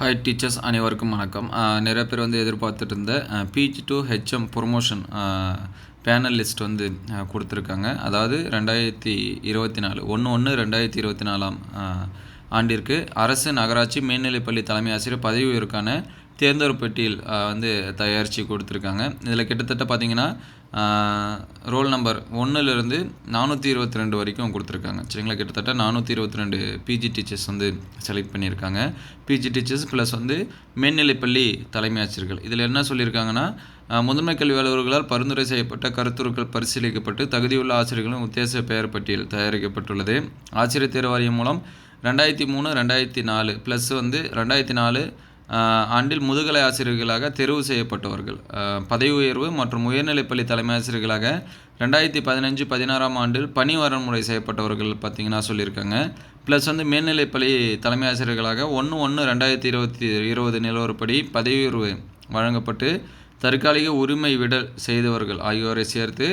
Hi teachers அனைவருக்கும் வணக்கம். நிறைய பேர் வந்து எதிர்பார்த்துட்டு இருந்த PG to HM promotion panel list வந்து கொடுத்துருக்காங்க. அதாவது ரெண்டாயிரத்தி இருபத்தி நாலு ஒன்று ஒன்று ரெண்டாயிரத்தி இருபத்தி நாலாம் ஆண்டிற்கு அரசு நகராட்சி மேல்நிலைப்பள்ளி தலைமை ஆசிரியர் பதவி உயர்வுக்கான தேர்ந்தெடுப்பு பெட்டியில் வந்து தயாரித்து கொடுத்துருக்காங்க. இதில் கிட்டத்தட்ட பார்த்திங்கன்னா ரோல் நம்பர் ஒன்றுலேருந்து நானூற்றி இருபத்தி ரெண்டு வரைக்கும் கொடுத்துருக்காங்க. சரிங்களா? கிட்டத்தட்ட நானூற்றி இருபத்தி ரெண்டு பிஜி டீச்சர்ஸ் வந்து செலக்ட் பண்ணியிருக்காங்க. பிஜி டீச்சர்ஸ் ப்ளஸ் வந்து மேல்நிலைப்பள்ளி தலைமை ஆசிரியர்கள். இதில் என்ன சொல்லியிருக்காங்கன்னா முதன்மை கல்வி அலுவலர்களால் பரிந்துரை செய்யப்பட்ட கருத்துருக்கள் பரிசீலிக்கப்பட்டு தகுதியுள்ள ஆசிரியர்களின் உத்தேச பெயர் பட்டியல் தயாரிக்கப்பட்டுள்ளது. ஆசிரியர் தேர்வு வாரியம் மூலம் ரெண்டாயிரத்தி மூணு ரெண்டாயிரத்தி நாலு ப்ளஸ் வந்து ரெண்டாயிரத்தி நாலு ஆண்டில் முதுகலை ஆசிரியர்களாக தெரிவு செய்யப்பட்டவர்கள். பதவி உயர்வு மற்றும் உயர்நிலைப்பள்ளி தலைமை ஆசிரியர்களாக ரெண்டாயிரத்தி பதினஞ்சு பதினாறாம் ஆண்டில் பணி வரன்முறை செய்யப்பட்டவர்கள் பார்த்திங்கன்னா சொல்லியிருக்காங்க. ப்ளஸ் வந்து மேல்நிலைப்பள்ளி தலைமை ஆசிரியர்களாக ஒன்று ஒன்று ரெண்டாயிரத்தி இருபத்தி இருபது நிலவரப்படி பதவி உயர்வு வழங்கப்பட்டு தற்காலிக உரிமை விடல் செய்தவர்கள் ஆகியோரை சேர்த்து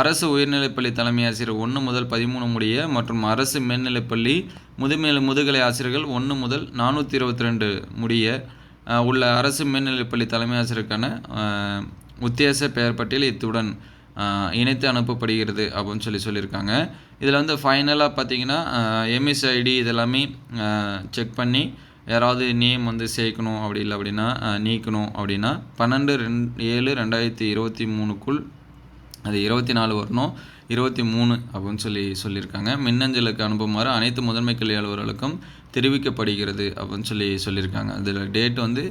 அரசு உயர்நிலைப்பள்ளி தலைமை ஆசிரியர் ஒன்று முதல் பதிமூணு முடிய மற்றும் அரசு மேல்நிலைப்பள்ளி முதுமேல் முதுகலை ஆசிரியர்கள் ஒன்று முதல் நானூற்றி இருபத்தி ரெண்டு முடிய உள்ள அரசு மேல்நிலைப்பள்ளி தலைமை ஆசிரியருக்கான உத்தேச பெயர் பட்டியல் இத்துடன் இணைத்து அனுப்பப்படுகிறது அப்படின்னு சொல்லி சொல்லியிருக்காங்க. இதில் வந்து ஃபைனலாக பார்த்தீங்கன்னா எம்எஸ்ஐடி இதெல்லாமே செக் பண்ணி யாராவது நேம் வந்து சேர்க்கணும் அப்படி இல்லை அப்படின்னா நீக்கணும் அப்படின்னா பன்னெண்டு ரெண் ஏழு ரெண்டாயிரத்தி இருபத்தி மூணுக்குள் அது இருபத்தி நாலு வரணும் இருபத்தி மூணு அப்படின்னு சொல்லி சொல்லியிருக்காங்க. மின்னஞ்சலுக்கு அனுப்புமாறு அனைத்து முதன்மை கல்வி அலுவலர்களுக்கும் தெரிவிக்கப்படுகிறது அப்படின்னு சொல்லி சொல்லியிருக்காங்க. அதில் டேட் வந்து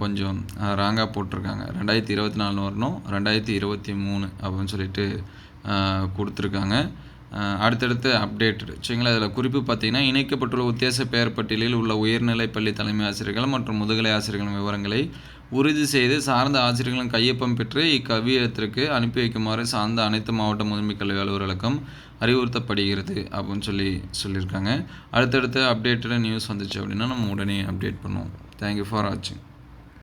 கொஞ்சம் ராங்காக போட்டிருக்காங்க. ரெண்டாயிரத்தி இருபத்தி நாலு வரணும் ரெண்டாயிரத்தி இருபத்தி மூணு அப்படின்னு சொல்லிட்டு கொடுத்துருக்காங்க. அடுத்தடுத்து அப்டேட்டடு சரிங்களா? அதில் குறிப்பு பார்த்தீங்கன்னா இணைக்கப்பட்டுள்ள உத்தேச பெயர் பட்டியலில் உள்ள உயர்நிலை பள்ளி தலைமை ஆசிரியர்கள் மற்றும் முதுகலை ஆசிரியர்களின் விவரங்களை உறுதி செய்து சார்ந்த ஆசிரியர்களும் கையொப்பம் பெற்று இக்கவியத்திற்கு அனுப்பி வைக்குமாறு சார்ந்த அனைத்து மாவட்ட முதன்மை கல்வி அலுவலர்களுக்கும் அறிவுறுத்தப்படுகிறது அப்படின்னு சொல்லி சொல்லியிருக்காங்க. அடுத்தடுத்து அப்டேட்டடு நியூஸ் வந்துச்சு அப்படின்னா நம்ம உடனே அப்டேட் பண்ணுவோம். தேங்க்யூ ஃபார் வாட்சிங்